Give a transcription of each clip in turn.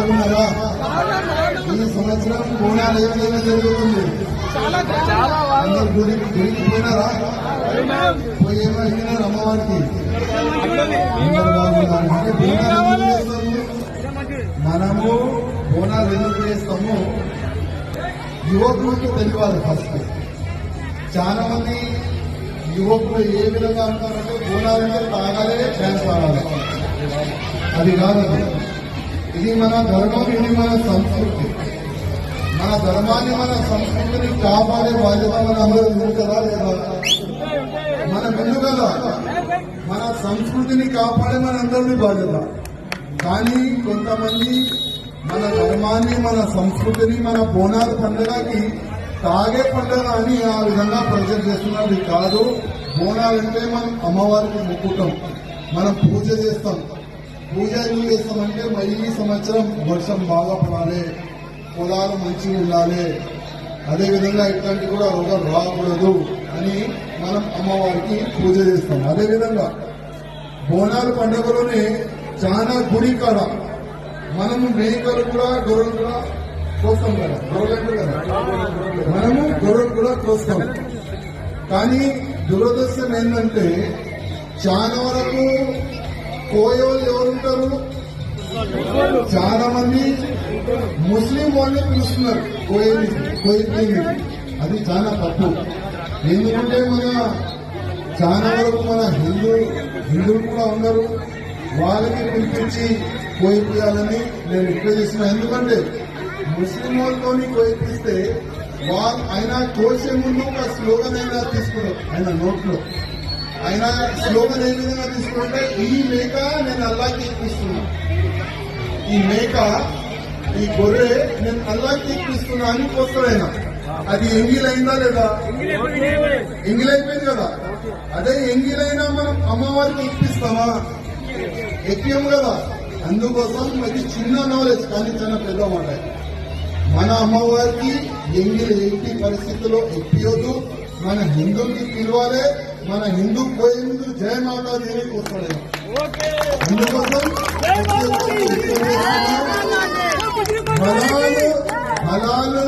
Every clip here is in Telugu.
బాగున్నారా ఈ సంవత్సరం బోనాలు ఏ విధంగా జరుగుతుంది? అందరు గుడి గుడికి పోయినారా? పోయి ఏమో అడిగినారు అమ్మవారికి మనము బోనాలు ఎందుకు చేస్తాము? యువకులకు తెలియాలి ఫస్ట్. చాలా మంది యువకులు ఏ విధంగా అంటారంటే బోనాలంటే తాగాలే డ్యాన్స్ ఆడాలి అది కాదండి ఇది మన ధర్మం ఇది మన సంస్కృతి. మన ధర్మాన్ని మన సంస్కృతిని కాపాడే బాధ్యత మన అందరూ ఉంది కదా లేదా? మన విందు కదా మన సంస్కృతిని కాపాడే మన అందరినీ బాధ్యత. కానీ కొంతమంది మన ధర్మాన్ని మన సంస్కృతిని మన బోనాల పండుగకి తాగే పండుగ అని ఆ విధంగా ప్రజలు చేస్తున్నది కాదు బోనాలంటే మనం అమ్మవారికి మొక్కుతాం. మనం పూజ చేస్తాం. పూజ ఎందుకు చేస్తామంటే మరి ఈ సంవత్సరం వర్షం బాగా పడాలి. పొలాలు మంచిగా ఉండాలి. అదేవిధంగా ఇట్లాంటి కూడా రోగం రాకూడదు అని మనం అమ్మవారికి పూజ చేస్తాం. అదేవిధంగా బోనాలు పండుగలోనే చాలా గుడి కాడ మనము మేకలు కూడా గొర్రెలు కూడా కోస్తాం కదా. గొర్రెలు కదా. మనము గొర్రెలు కూడా కోస్తాం. కానీ దురదృష్టం ఏంటంటే చాలా వరకు కోయోళ్ళు ఎవరుంటారు చాలా మంది ముస్లిం వాళ్ళే పిలుస్తున్నారు. కోయిల్ కోయిల్ అది చాలా తప్పు. ఎందుకంటే మన చాలా వరకు మన హిందూ హిందువులు కూడా ఉన్నారు. వాళ్ళకి పిలిపించి కోయిపియాలని నేను రిక్వెస్ట్ చేస్తున్నా. ఎందుకంటే ముస్లిం వాళ్ళతో కోయిపిస్తే వాళ్ళు ఆయన కోసే ముందు ఒక స్లోగన్ అయినా తీసుకున్నారు. ఆయన నోట్లో. ఆయన స్లోగన్ ఏ విధంగా తీసుకుంటే ఈ మేక నేను అల్లాకి ఎక్కిస్తున్నా ఈ మేక ఈ గొర్రె నేను అల్లాకి ఎక్కిస్తున్నా అని పోస్తాడు అది అది అయిందా లేదా? ఎంగిలైపోయింది కదా. అదే ఎంగిలైనా మనం అమ్మవారికి ఇప్పిస్తామా? ఎక్కియం కదా. అందుకోసం అది చిన్న నాలెడ్జ్ కానీ చాలా పెద్ద మాట. మన అమ్మవారికి ఎంగిల్ ఎట్టి పరిస్థితిలో ఎక్కియొద్దు. మన హిందువుకి పిలవాలి. మన హిందూ పోయే ముందు జయ వస్తాడు. అందుకోసం ఫలాలు ఫలాలు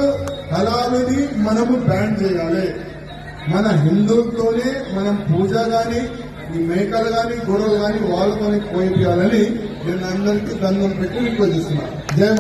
ఫలాలుని మనము బ్యాన్ చేయాలి. మన హిందువులతోనే మనం పూజ గాని ఈ మేకలు గాని గొడవలు గాని వాళ్ళతోనే కోయిపియాలని నేను అందరికీ దండం పెట్టి రిక్వెస్ట్ చేస్తున్నా. జయ